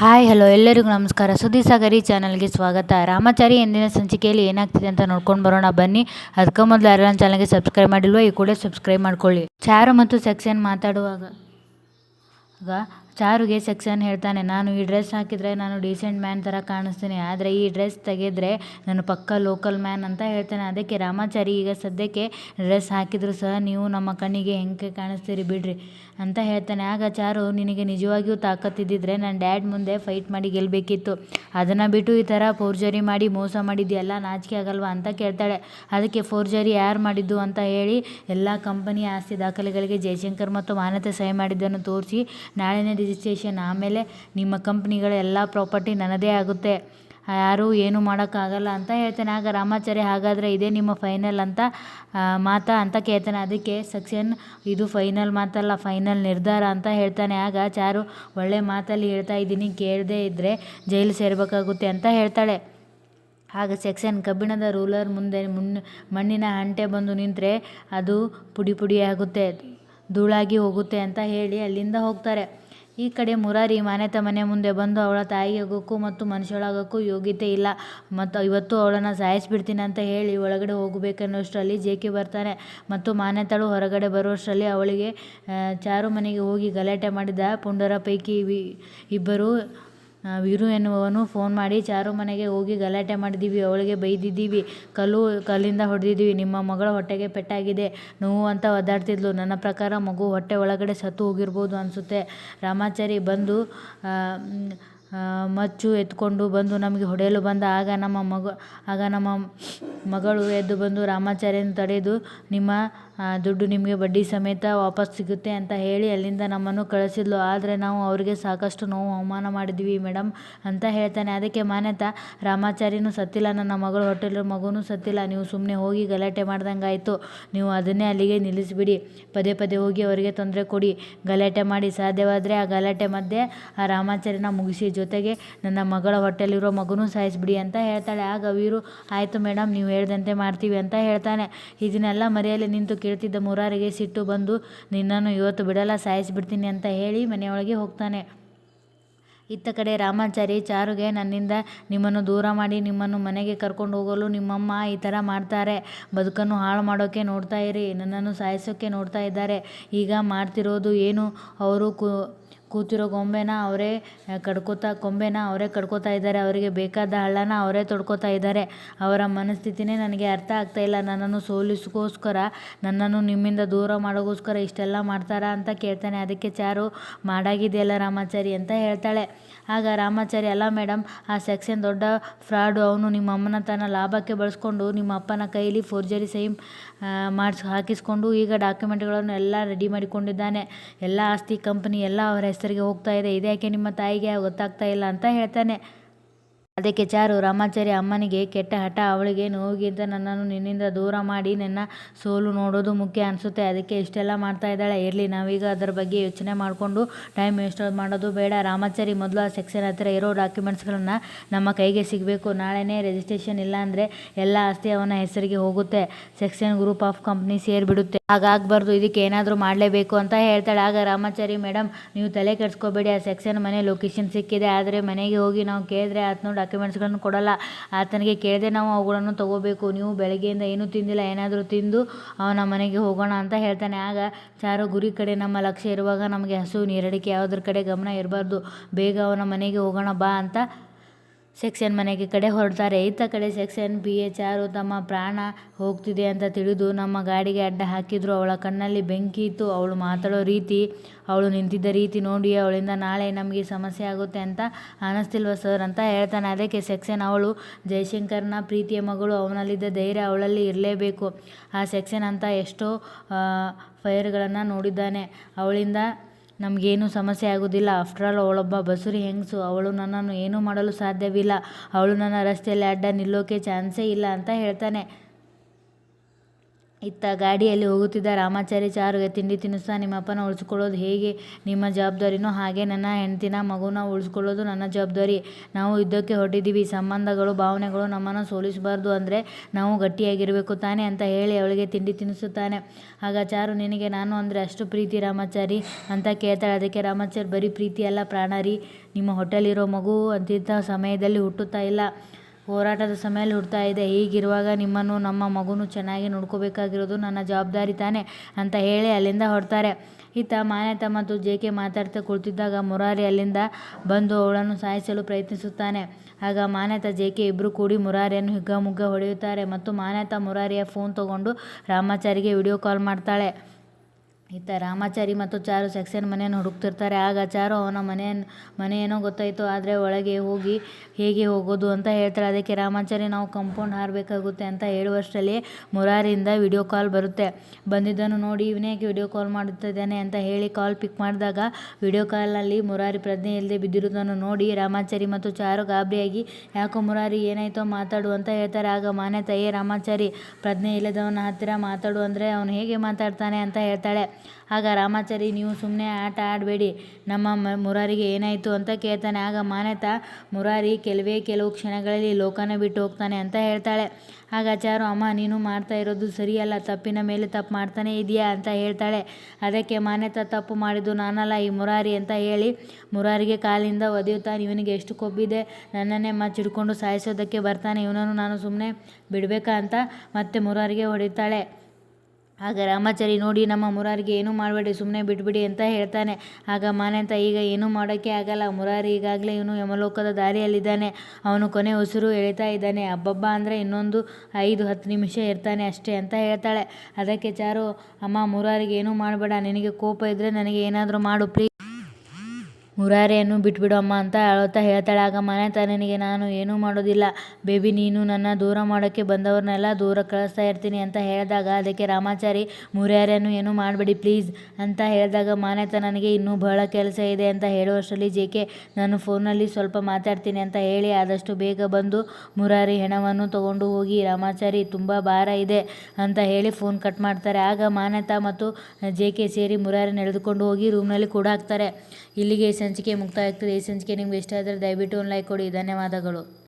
Hi hello ಎಲ್ಲರಿಗೂ ನಮಸ್ಕಾರ. ಸುದ್ದಿ ಸಾಗರಿ ಚಾನಲ್ಗೆ ಸ್ವಾಗತ. ರಾಮಾಚಾರಿ ಎಂದಿನ ಸಂಚಿಕೆಯಲ್ಲಿ ಏನಾಗ್ತಿದೆ ಅಂತ ನೋಡ್ಕೊಂಡು ಬರೋಣ. ಬನ್ನಿ. ಅದಕ್ಕೆ ಮೊದಲು ಯಾರು ಚಾನಲ್ಗೆ ಸಬ್ಸ್ಕ್ರೈಬ್ ಮಾಡಿಲ್ವ, ಈ ಕೂಡ ಸಬ್ಸ್ಕ್ರೈಬ್ ಮಾಡ್ಕೊಳ್ಳಿ. ಚಾರು ಮತ್ತು ಸೆಕ್ಷನ್ ಮಾತಾಡುವಾಗ ಈಗ ಚಾರುಗೆ ಸೆಕ್ಷನ್ ಹೇಳ್ತಾನೆ, ನಾನು ಈ ಡ್ರೆಸ್ ಹಾಕಿದರೆ ನಾನು ಡೀಸೆಂಟ್ ಮ್ಯಾನ್ ಥರ ಕಾಣಿಸ್ತೀನಿ. ಆದರೆ ಈ ಡ್ರೆಸ್ ತೆಗೆದ್ರೆ ನಾನು ಪಕ್ಕ ಲೋಕಲ್ ಮ್ಯಾನ್ ಅಂತ ಹೇಳ್ತಾನೆ. ಅದಕ್ಕೆ ರಾಮಾಚಾರಿ ಈಗ ಸದ್ಯಕ್ಕೆ ಡ್ರೆಸ್ ಹಾಕಿದರೂ ಸಹ ನೀವು ನಮ್ಮ ಕಣ್ಣಿಗೆ ಹೆಂಗೆ ಕಾಣಿಸ್ತೀರಿ ಬಿಡ್ರಿ. ಅಂತ ಹೇಳ್ತಾನೆ. ಆಗ ಚಾರು, ನಿನಗೆ ನಿಜವಾಗಿಯೂ ತಾಕತ್ತಿದ್ದಿದ್ರೆ ನನ್ನ ಡ್ಯಾಡ್ ಮುಂದೆ ಫೈಟ್ ಮಾಡಿ ಗೆಲ್ಲಬೇಕಿತ್ತು ಅದನ್ನು ಬಿಟ್ಟು ಈ ಥರ ಫೋರ್ಜರಿ ಮಾಡಿ ಮೋಸ ಮಾಡಿದ್ಯಲ್ಲ, ನಾಚಿಕೆ ಆಗಲ್ವಾ ಅಂತ ಕೇಳ್ತಾಳೆ. ಅದಕ್ಕೆ ಫೋರ್ಜರಿ ಯಾರು ಮಾಡಿದ್ದು ಅಂತ ಹೇಳಿ ಎಲ್ಲ ಕಂಪನಿ ಆಸ್ತಿ ದಾಖಲೆಗಳಿಗೆ ಜಯಶಂಕರ್ ಮತ್ತು ಮಾನ್ಯತೆ ಸಹಿ ಮಾಡಿದ್ದನ್ನು ತೋರಿಸಿ ನಾಳೆನೇ ರಿಜಿಸ್ಟ್ರೇಷನ್ ಆಮೇಲೆ ನಿಮ್ಮ ಕಂಪ್ನಿಗಳ ಎಲ್ಲ ಪ್ರಾಪರ್ಟಿ ನನ್ನದೇ ಆಗುತ್ತೆ. ಯಾರೂ ಏನೂ ಮಾಡೋಕ್ಕಾಗಲ್ಲ ಅಂತ ಹೇಳ್ತಾನೆ. ಆಗ ರಾಮಾಚಾರ್ಯ, ಹಾಗಾದರೆ ಇದೇ ನಿಮ್ಮ ಫೈನಲ್ ಅಂತ ಮಾತಾ ಅಂತ ಕೇಳ್ತಾನೆ. ಅದಕ್ಕೆ ಸೆಕ್ಷನ್ ಇದು ಫೈನಲ್ ಮಾತಲ್ಲ ಫೈನಲ್ ನಿರ್ಧಾರ ಅಂತ ಹೇಳ್ತಾನೆ. ಆಗ ಚಾರು ಒಳ್ಳೆ ಮಾತಲ್ಲಿ ಹೇಳ್ತಾ ಇದ್ದೀನಿ, ಕೇಳದೇ ಇದ್ದರೆ ಜೈಲು ಸೇರಬೇಕಾಗುತ್ತೆ ಅಂತ ಹೇಳ್ತಾಳೆ. ಆಗ ಸೆಕ್ಷನ್ ಕಬ್ಬಿಣದ ರೂಲರ್ ಮುಂದೆ ಮುನ್ನ ಮಣ್ಣಿನ ಹಂಟೆ ಬಂದು ನಿಂತರೆ ಅದು ಪುಡಿ ಪುಡಿಯಾಗುತ್ತೆ ಧೂಳಾಗಿ ಹೋಗುತ್ತೆ ಅಂತ ಹೇಳಿ ಅಲ್ಲಿಂದ ಹೋಗ್ತಾರೆ. ಈ ಕಡೆ ಮುರಾರಿ ಮಾನ್ಯತ ಮನೆ ಮುಂದೆ ಬಂದು ಅವಳ ತಾಯಿಯಾಗೋಕ್ಕೂ ಮತ್ತು ಮನುಷ್ಯಳಾಗೋಕ್ಕೂ ಯೋಗ್ಯತೆ ಇಲ್ಲ. ಮತ್ತು ಇವತ್ತು ಅವಳನ್ನು ಸಾಯಿಸಿಬಿಡ್ತೀನಿ ಅಂತ ಹೇಳಿ ಒಳಗಡೆ ಹೋಗಬೇಕನ್ನೋಷ್ಟರಲ್ಲಿ ಜೇಕೆ ಬರ್ತಾನೆ. ಮತ್ತು ಮಾನ್ಯತಳು ಹೊರಗಡೆ ಬರುವಷ್ಟರಲ್ಲಿ ಅವಳಿಗೆ ಚಾರು ಮನೆಗೆ ಹೋಗಿ ಗಲಾಟೆ ಮಾಡಿದ ಪುಂಡರ ಪೈಕಿ ಇಬ್ಬರು ವೀರು ಎನ್ನುವವನು ಫೋನ್ ಮಾಡಿ, ಚಾರು ಮನೆಗೆ ಹೋಗಿ ಗಲಾಟೆ ಮಾಡಿದ್ದೀವಿ ಅವಳಿಗೆ ಬೈದಿದ್ದೀವಿ, ಕಲ್ಲು, ಕಲ್ಲಿಂದ ಹೊಡೆದಿದ್ದೀವಿ, ನಿಮ್ಮ ಮಗಳ ಹೊಟ್ಟೆಗೆ ಪೆಟ್ಟಾಗಿದೆ, ನೋವು ಅಂತ ಒದ್ದಾಡ್ತಿದ್ಲು, ನನ್ನ ಪ್ರಕಾರ ಮಗು ಹೊಟ್ಟೆ ಒಳಗಡೆ ಸತ್ತು ಹೋಗಿರ್ಬೋದು ಅನಿಸುತ್ತೆ. ರಾಮಾಚಾರಿ ಬಂದು ಮಚ್ಚು ಎತ್ಕೊಂಡು ಬಂದು ನಮಗೆ ಹೊಡೆಯಲು ಬಂದ, ಆಗ ನಮ್ಮ ಮಗ, ಆಗ ನಮ್ಮ ಮಗಳು ಎದ್ದು ಬಂದು ರಾಮಾಚಾರ್ಯನ ತಡೆದು, ನಿಮ್ಮ ದುಡ್ಡು ನಿಮಗೆ ಬಡ್ಡಿ ಸಮೇತ ವಾಪಸ್ ಸಿಗುತ್ತೆ ಅಂತ ಹೇಳಿ ಅಲ್ಲಿಂದ ನಮ್ಮನ್ನು ಕಳಿಸಿದ್ಲು. ಆದರೆ ನಾವು ಅವರಿಗೆ ಸಾಕಷ್ಟು ನೋವು ಅವಮಾನ ಮಾಡಿದ್ವಿ ಮೇಡಮ್ ಅಂತ ಹೇಳ್ತಾನೆ. ಅದಕ್ಕೆ ಮಾನ್ಯತಾ, ರಾಮಾಚಾರ್ಯನೂ ಸತ್ತಿಲ್ಲ, ನನ್ನ ಮಗಳು ಹೊಟ್ಟೆಲಿರೋ ಮಗುನೂ ಸತ್ತಿಲ್ಲ. ನೀವು ಸುಮ್ಮನೆ ಹೋಗಿ ಗಲಾಟೆ ಮಾಡ್ದಂಗೆ ಆಯಿತು ನೀವು ಅದನ್ನೇ ಅಲ್ಲಿಗೆ ನಿಲ್ಲಿಸಿಬಿಡಿ. ಪದೇ ಪದೇ ಹೋಗಿ ಅವರಿಗೆ ತೊಂದರೆ ಕೊಡಿ. ಗಲಾಟೆ ಮಾಡಿ ಸಾಧ್ಯವಾದರೆ ಆ ಗಲಾಟೆ ಮಧ್ಯೆ ಆ ರಾಮಾಚಾರ್ಯನ ಮುಗಿಸಿ. ಜೊತೆಗೆ ನನ್ನ ಮಗಳ ಹೊಟ್ಟೆಲಿರೋ ಮಗುನೂ ಸಾಯಿಸಿಬಿಡಿ ಅಂತ ಹೇಳ್ತಾಳೆ. ಆಗ ವೀರು, ಆಯಿತು ಮೇಡಮ್ ನೀವು ಹೇಳ್ದಂತೆ ಮಾಡ್ತೀವಿ ಅಂತ ಹೇಳ್ತಾನೆ. ಇದನ್ನೆಲ್ಲ ಮರೆಯಲ್ಲಿ ನಿಂತು ಕೇಳ್ತಿದ್ದ ಮುರಾರಿಗೆ ಸಿಟ್ಟು ಬಂದು, ನಿನ್ನನ್ನು ಇವತ್ತು ಬಿಡಲ್ಲ, ಸಾಯಿಸಿಬಿಡ್ತೀನಿ ಅಂತ ಹೇಳಿ ಮನೆಯೊಳಗೆ ಹೋಗ್ತಾನೆ. ಇತ್ತ ಕಡೆ ರಾಮಾಚಾರಿ ಚಾರುಗೆ, ನನ್ನಿಂದ ನಿಮ್ಮನ್ನು ದೂರ ಮಾಡಿ, ನಿಮ್ಮನ್ನು ಮನೆಗೆ ಕರ್ಕೊಂಡು ಹೋಗಲು ನಿಮ್ಮಮ್ಮ ಈ ಥರ ಮಾಡ್ತಾರೆ. ಬದುಕನ್ನು ಹಾಳು ಮಾಡೋಕ್ಕೆ ನೋಡ್ತಾ ಇರಿ, ನನ್ನನ್ನು ಸಾಯಿಸೋಕ್ಕೆ ನೋಡ್ತಾ ಇದ್ದಾರೆ. ಈಗ ಮಾಡ್ತಿರೋದು ಏನು? ಅವರು ಕು ಕೂತಿರೋ ಗೊಂಬೆನ ಅವರೇ ಕಡ್ಕೋತಾ, ಕೊಂಬೆನ ಅವರೇ ಕಡ್ಕೋತಾ ಇದ್ದಾರೆ. ಅವರಿಗೆ ಬೇಕಾದ ಹಳ್ಳನ ಅವರೇ ತೊಡ್ಕೋತಾ ಇದ್ದಾರೆ. ಅವರ ಮನಸ್ಥಿತಿನೇ ನನಗೆ ಅರ್ಥ ಆಗ್ತಾ ಇಲ್ಲ. ನನ್ನನ್ನು ಸೋಲಿಸ್ಕೋಸ್ಕರ, ನನ್ನನ್ನು ನಿಮ್ಮಿಂದ ದೂರ ಮಾಡೋಗೋಸ್ಕರ ಇಷ್ಟೆಲ್ಲ ಮಾಡ್ತಾರಾ ಅಂತ ಕೇಳ್ತಾನೆ. ಅದಕ್ಕೆ ಚಾರು ಮಾಡಾಗಿದೆಯಲ್ಲ ರಾಮಾಚಾರಿ ಅಂತ ಹೇಳ್ತಾಳೆ. ಆಗ ರಾಮಾಚಾರಿ, ಅಲ್ಲ ಮೇಡಮ್ ಆ ಸೆಕ್ಷನ್ ದೊಡ್ಡ ಫ್ರಾಡು, ಅವನು ನಿಮ್ಮ ಅಮ್ಮನ ತನ್ನ ಲಾಭಕ್ಕೆ ಬಳಸ್ಕೊಂಡು ನಿಮ್ಮ ಅಪ್ಪನ ಕೈಲಿ ಫೋರ್ಜರಿ ಸಹಿ ಮಾಡಿಸ್, ಹಾಕಿಸ್ಕೊಂಡು ಈಗ ಡಾಕ್ಯುಮೆಂಟ್ಗಳನ್ನು ಎಲ್ಲ ರೆಡಿ ಮಾಡಿಕೊಂಡಿದ್ದಾನೆ. ಎಲ್ಲ ಆಸ್ತಿ ಕಂಪನಿ ಎಲ್ಲ ಅವರ ಹೆಸರಿಗೆ ಹೋಗ್ತಾ ಇದೆ. ಇದ್ಯಾಕೆ ನಿಮ್ಮ ತಾಯಿಗೆ ಗೊತ್ತಾಗ್ತಾ ಇಲ್ಲ ಅಂತ ಹೇಳ್ತಾನೆ. ಅದಕ್ಕೆ ಚಾರು ರಾಮಾಚಾರಿ ಅಮ್ಮನಿಗೆ ಕೆಟ್ಟ ಹಠ, ಅವಳಿಗೆ ನೋವಿಗಿಂತ ನನ್ನನ್ನು ನಿನ್ನಿಂದ ದೂರ ಮಾಡಿ ನನ್ನ ಸೋಲು ನೋಡೋದು ಮುಖ್ಯ ಅನಿಸುತ್ತೆ. ಅದಕ್ಕೆ ಇಷ್ಟೆಲ್ಲ ಮಾಡ್ತಾ ಇದ್ದಾಳೆ. ಇರಲಿ, ನಾವೀಗ ಅದರ ಬಗ್ಗೆ ಯೋಚನೆ ಮಾಡಿಕೊಂಡು ಟೈಮ್ ವೇಸ್ಟ್ ಮಾಡೋದು ಬೇಡ. ರಾಮಾಚಾರಿ ಮೊದಲು ಆ ಸೆಕ್ಷನ್ ಹತ್ತಿರ ಇರೋ ಡಾಕ್ಯುಮೆಂಟ್ಸ್ಗಳನ್ನು ನಮ್ಮ ಕೈಗೆ ಸಿಗಬೇಕು. ನಾಳೆನೇ ರಿಜಿಸ್ಟ್ರೇಷನ್ ಇಲ್ಲ ಅಂದರೆ ಎಲ್ಲ ಆಸ್ತಿ ಅವನ ಹೆಸರಿಗೆ ಹೋಗುತ್ತೆ. ಸೆಕ್ಷನ್ ಗ್ರೂಪ್ ಆಫ್ ಕಂಪ್ನಿ ಸೇರಿಬಿಡುತ್ತೆ. ಹಾಗಾಗಬಾರ್ದು ಇದಕ್ಕೆ ಏನಾದರೂ ಮಾಡಲೇಬೇಕು ಅಂತ ಹೇಳ್ತಾಳೆ. ಆಗ ರಾಮಾಚಾರಿ ಮೇಡಮ್ ನೀವು ತಲೆ ಕೆಡಿಸ್ಕೋಬೇಡಿ. ಆ ಸೆಕ್ಷನ್ ಮನೆ ಲೊಕೇಶನ್ ಸಿಕ್ಕಿದೆ. ಆದರೆ ಮನೆಗೆ ಹೋಗಿ ನಾವು ಕೇಳಿದ್ರೆ ಆತನು ಡಾಕ್ಯುಮೆಂಟ್ಸ್ಗಳನ್ನು ಕೊಡಲ್ಲ. ಆತನಿಗೆ ಕೇಳದೆ ನಾವು ಅವುಗಳನ್ನು ತಗೋಬೇಕು. ನೀವು ಬೆಳಗ್ಗೆಯಿಂದ ಏನೂ ತಿಂದಿಲ್ಲ, ಏನಾದರೂ ತಿಂದು ಅವನ ಮನೆಗೆ ಹೋಗೋಣ ಅಂತ ಹೇಳ್ತಾನೆ. ಆಗ ಚಾರು ಗುರಿ ಕಡೆ ನಮ್ಮ ಲಕ್ಷ್ಯ ಇರುವಾಗ ನಮಗೆ ಹಸು, ನೀರಡಿಕೆ ಯಾವುದ್ರ ಕಡೆ ಗಮನ ಇರಬಾರ್ದು. ಬೇಗ ಅವನ ಮನೆಗೆ ಹೋಗೋಣ ಬಾ ಅಂತ ಸೆಕ್ಷನ್ ಮನೆಗೆ ಕಡೆ ಹೊರಡ್ತಾರೆ. ಇತ್ತ ಕಡೆ ಸೆಕ್ಷನ್ ಬಿ ಎಚ್ ಆರು ತಮ್ಮ ಪ್ರಾಣ ಹೋಗ್ತಿದೆ ಅಂತ ತಿಳಿದು ನಮ್ಮ ಗಾಡಿಗೆ ಅಡ್ಡ ಹಾಕಿದ್ರು. ಅವಳ ಕಣ್ಣಲ್ಲಿ ಬೆಂಕಿ ಇತ್ತು. ಅವಳು ಮಾತಾಡೋ ರೀತಿ, ಅವಳು ನಿಂತಿದ್ದ ರೀತಿ ನೋಡಿ ಅವಳಿಂದ ನಾಳೆ ನಮಗೆ ಸಮಸ್ಯೆ ಆಗುತ್ತೆ ಅಂತ ಅನ್ನಿಸ್ತಿಲ್ವ ಸರ್ ಅಂತ ಹೇಳ್ತಾನೆ. ಅದಕ್ಕೆ ಸೆಕ್ಷನ್ ಅವಳು ಜಯಶಂಕರ್ನ ಪ್ರೀತಿಯ ಮಗಳು, ಅವನಲ್ಲಿದ್ದ ಧೈರ್ಯ ಅವಳಲ್ಲಿ ಇರಲೇಬೇಕು. ಆ ಸೆಕ್ಷನ್ ಅಂತ ಎಷ್ಟೋ ಫೈರ್ಗಳನ್ನು ನೋಡಿದ್ದಾನೆ. ಅವಳಿಂದ ನಮಗೇನು ಸಮಸ್ಯೆ ಆಗೋದಿಲ್ಲ. ಆಫ್ಟರ್ ಆಲ್ ಅವಳೊಬ್ಬ ಬಸುರಿ ಹೆಂಗಸು? ಅವಳು ನನ್ನನ್ನು ಏನೂ ಮಾಡಲು ಸಾಧ್ಯವಿಲ್ಲ. ಅವಳು ನನ್ನ ರಸ್ತೆಯಲ್ಲಿ ಅಡ್ಡ ನಿಲ್ಲೋಕೆ ಚಾನ್ಸೇ ಇಲ್ಲ ಅಂತ ಹೇಳ್ತಾನೆ. ಇತ್ತ ಗಾಡಿಯಲ್ಲಿ ಹೋಗುತ್ತಿದ್ದ ರಾಮಾಚಾರಿ ಚಾರುಗೆ ತಿಂಡಿ ತಿನ್ನಿಸ್ತಾ ನಿಮ್ಮ ಅಪ್ಪನ ಉಳಿಸ್ಕೊಳ್ಳೋದು ಹೇಗೆ ನಿಮ್ಮ ಜವಾಬ್ದಾರಿನೂ ಹಾಗೆ ನನ್ನ ಹೆಂಡ್ತಿನ ಮಗುನ ಉಳಿಸ್ಕೊಳ್ಳೋದು ನನ್ನ ಜವಾಬ್ದಾರಿ. ನಾವು ಯುದ್ಧಕ್ಕೆ ಹೊರಟಿದ್ದೀವಿ. ಸಂಬಂಧಗಳು, ಭಾವನೆಗಳು ನಮ್ಮನ್ನು ಸೋಲಿಸಬಾರ್ದು ಅಂದರೆ ನಾವು ಗಟ್ಟಿಯಾಗಿರಬೇಕು ತಾನೇ ಅಂತ ಹೇಳಿ ಅವಳಿಗೆ ತಿಂಡಿ ತಿನ್ನಿಸುತ್ತಾನೆ. ಆಗ ಚಾರು ನಿನಗೆ ನಾನು ಅಂದರೆ ಅಷ್ಟು ಪ್ರೀತಿ ರಾಮಾಚಾರಿ ಅಂತ ಕೇಳ್ತಾಳೆ. ಅದಕ್ಕೆ ರಾಮಾಚಾರಿ ಬರೀ ಪ್ರೀತಿ ಅಲ್ಲ ಪ್ರಾಣ ರೀ. ನಿಮ್ಮ ಹೋಟೆಲಿರೋ ಮಗು ಅಂತಿದ್ದ ಸಮಯದಲ್ಲಿ ಹುಟ್ಟುತ್ತಾ ಇಲ್ಲ. ಹೋರಾಟದ ಸಮಯ ಹುಡ್ತಾ ಇದೆ. ಹೀಗಿರುವಾಗ ನಿಮ್ಮನ್ನು, ನಮ್ಮ ಮಗುನೂ ಚೆನ್ನಾಗಿ ನೋಡ್ಕೋಬೇಕಾಗಿರೋದು ನನ್ನ ಜವಾಬ್ದಾರಿ ತಾನೆ ಅಂತ ಹೇಳಿ ಅಲ್ಲಿಂದ ಹೊರಡ್ತಾರೆ. ಇತ್ತ ಮಾನ್ಯತ ಮತ್ತು ಜೆ ಕೆ ಮಾತಾಡ್ತಾ ಕುಳಿತಿದ್ದಾಗ ಮುರಾರಿ ಅಲ್ಲಿಂದ ಬಂದು ಅವಳನ್ನು ಸಾಯಿಸಲು ಪ್ರಯತ್ನಿಸುತ್ತಾನೆ. ಆಗ ಮಾನ್ಯತ, ಜೆ ಕೆ ಇಬ್ಬರು ಕೂಡಿ ಮುರಾರಿಯನ್ನು ಹಿಗ್ಗಾಮುಗ್ಗಾ ಹೊಡೆಯುತ್ತಾರೆ ಮತ್ತು ಮಾನ್ಯತ ಮುರಾರಿಯ ಫೋನ್ ತಗೊಂಡು ರಾಮಾಚಾರಿಗೆ ವಿಡಿಯೋ ಕಾಲ್ ಮಾಡ್ತಾಳೆ. ಇತ್ತ ರಾಮಾಚಾರಿ ಮತ್ತು ಚಾರು ಸಕ್ಸೇನಾ ಮನೆಯನ್ನು ಹುಡುಕ್ತಿರ್ತಾರೆ. ಆಗ ಚಾರು ಅವನ ಮನೆಯೇನೋ ಗೊತ್ತಾಯಿತು, ಆದರೆ ಒಳಗೆ ಹೋಗಿ ಹೇಗೆ ಹೋಗೋದು ಅಂತ ಹೇಳ್ತಾರೆ ಅದಕ್ಕೆ ರಾಮಾಚಾರಿ, ನಾವು ಕಾಂಪೌಂಡ್ ಹಾರಬೇಕಾಗುತ್ತೆ ಅಂತ ಹೇಳುವಷ್ಟರಲ್ಲಿ ಮುರಾರಿಯಿಂದ ವಿಡಿಯೋ ಕಾಲ್ ಬರುತ್ತೆ. ಬಂದಿದ್ದನ್ನು ನೋಡಿ ಇವನೇಗೆ ವಿಡಿಯೋ ಕಾಲ್ ಮಾಡುತ್ತಿದ್ದಾನೆ ಅಂತ ಹೇಳಿ ಕಾಲ್ ಪಿಕ್ ಮಾಡಿದಾಗ ವಿಡಿಯೋ ಕಾಲ್ನಲ್ಲಿ ಮುರಾರಿ ಪ್ರಜ್ಞೆ ಇಲ್ಲದೆ ಬಿದ್ದಿರುವುದನ್ನು ನೋಡಿ ರಾಮಾಚಾರಿ ಮತ್ತು ಚಾರು ಗಾಬರಿಯಾಗಿ, ಯಾಕೋ ಮುರಾರಿ, ಏನಾಯಿತೋ ಮಾತಾಡು ಅಂತ ಹೇಳ್ತಾರೆ. ಆಗ ಮಾನ್ಯತೆಯೇ ರಾಮಾಚಾರಿ, ಪ್ರಜ್ಞೆ ಇಲ್ಲದವನ ಹತ್ತಿರ ಮಾತಾಡು, ಅಂದರೆ ಅವನು ಹೇಗೆ ಮಾತಾಡ್ತಾನೆ ಅಂತ ಹೇಳ್ತಾಳೆ. ಆಗ ರಾಮಾಚಾರಿ, ನೀವು ಸುಮ್ಮನೆ ಆಟ ಆಡಬೇಡಿ ನಮ್ಮ ಮುರಾರಿಗೆ ಏನಾಯಿತು ಅಂತ ಕೇಳ್ತಾನೆ. ಆಗ ಮಾನ್ಯತ ಮುರಾರಿ ಕೆಲವೇ ಕೆಲವು ಕ್ಷಣಗಳಲ್ಲಿ ಲೋಕನ ಬಿಟ್ಟು ಹೋಗ್ತಾನೆ ಅಂತ ಹೇಳ್ತಾಳೆ. ಆಗ ಚಾರು ಅಮ್ಮ, ನೀನು ಮಾಡ್ತಾ ಇರೋದು ಸರಿಯಲ್ಲ, ತಪ್ಪಿನ ಮೇಲೆ ತಪ್ಪು ಮಾಡ್ತಾನೇ ಇದೆಯಾ ಅಂತ ಹೇಳ್ತಾಳೆ. ಅದಕ್ಕೆ ಮಾನ್ಯತ ತಪ್ಪು ಮಾಡಿದ್ದು ನಾನಲ್ಲ, ಈ ಮುರಾರಿ ಅಂತ ಹೇಳಿ ಮುರಾರಿಗೆ ಕಾಲಿಂದ ಒದೆಯುತ್ತಾನೆ ಇವನಿಗೆ ಎಷ್ಟು ಕೊಬ್ಬಿದೆ ನನ್ನನ್ನೇ ಮಚ್ಚ ಹಿಡ್ಕೊಂಡು ಸಾಯಿಸೋದಕ್ಕೆ ಬರ್ತಾನೆ ಇವನನ್ನು ನಾನು ಸುಮ್ಮನೆ ಬಿಡಬೇಕಾ ಅಂತ ಮತ್ತೆ ಮುರಾರಿಗೆ ಹೊಡಿತಾಳೆ. ಆಗ ರಾಮಾಚಾರಿ ನೋಡಿ ನಮ್ಮ ಮುರಾರಿಗೆ ಏನೂ ಮಾಡಬೇಡಿ ಸುಮ್ಮನೆ ಬಿಟ್ಬಿಡಿ ಅಂತ ಹೇಳ್ತಾನೆ. ಆಗ ಮಾನಂತ ಈಗ ಏನೂ ಮಾಡೋಕ್ಕೆ ಆಗಲ್ಲ ಮುರಾರಿ ಈಗಾಗಲೇ ಇವನು ಯಮಲೋಕದ ದಾರಿಯಲ್ಲಿದ್ದಾನೆ. ಅವನು ಕೊನೆ ಉಸಿರು ಎಳಿತಾ ಇದ್ದಾನೆ. ಹಬ್ಬಬ್ಬ ಅಂದರೆ ಇನ್ನೊಂದು ಐದು, ಹತ್ತು ನಿಮಿಷ ಇರ್ತಾನೆ ಅಷ್ಟೇ ಅಂತ ಹೇಳ್ತಾಳೆ. ಅದಕ್ಕೆ ಚಾರು, ಅಮ್ಮ, ಮುರಾರಿಗೆ ಏನೂ ಮಾಡಬೇಡ ನಿನಗೆ ಕೋಪ ಇದ್ದರೆ ನನಗೆ ಏನಾದರೂ ಮಾಡು ಪ್ಲೀಸ್. ಮುರಾರಿಯನ್ನು ಬಿಟ್ಬಿಡಮ್ಮ ಅಂತ ಅಳುತ್ತಾ ಹೇಳ್ತಾಳೆ. ಆಗ ಮನೆ ನಿನಗೆ ನಾನು ಏನೂ ಮಾಡೋದಿಲ್ಲ ಬೇಬಿ, ನೀನು ನನ್ನ ದೂರ ಮಾಡೋಕ್ಕೆ ಬಂದವ್ರನ್ನೆಲ್ಲ ದೂರ ಕಳಿಸ್ತಾ ಇರ್ತೀನಿ ಅಂತ ಹೇಳಿದಾಗ ಅದಕ್ಕೆ ರಾಮಾಚಾರಿ, ಮುರಾರಿಯನ್ನು ಏನೂ ಮಾಡಬೇಡಿ ಪ್ಲೀಸ್ ಅಂತ ಹೇಳಿದಾಗ ಮನೆ ನನಗೆ ಇನ್ನೂ ಬಹಳ ಕೆಲಸ ಇದೆ ಅಂತ ಹೇಳುವಷ್ಟರಲ್ಲಿ ಜೆಕೆ ನಾನು ಫೋನಲ್ಲಿ ಸ್ವಲ್ಪ ಮಾತಾಡ್ತೀನಿ ಅಂತ ಹೇಳಿ ಆದಷ್ಟು ಬೇಗ ಬಂದು ಮುರಾರಿ ಹೆಣವನ್ನು ತಗೊಂಡು ಹೋಗಿ, ರಾಮಾಚಾರಿ ತುಂಬಾ ಭಾರ ಇದೆ ಅಂತ ಹೇಳಿ ಫೋನ್ ಕಟ್ ಮಾಡ್ತಾರೆ. ಆಗ ಮಾನ್ಯತಾ ಮತ್ತು ಜೆಕೆ ಸೇರಿ ಮುರಾರಿ ಎಳೆದುಕೊಂಡು ಹೋಗಿ ರೂಮ್ನಲ್ಲಿ ಕೂಡಾಕ್ತಾರೆ. ಇಲ್ಲಿಗೆ ಸಂಚಿಕೆ ಮುಕ್ತಾಯವಾಗ್ತದೆ. ಈ ಸಂಚಿಕೆ ನಿಮಗೆ ಇಷ್ಟ ಆದರೆ ದಯವಿಟ್ಟು ಒಂದು ಲೈಕ್ ಕೊಡಿ ಧನ್ಯವಾದಗಳು.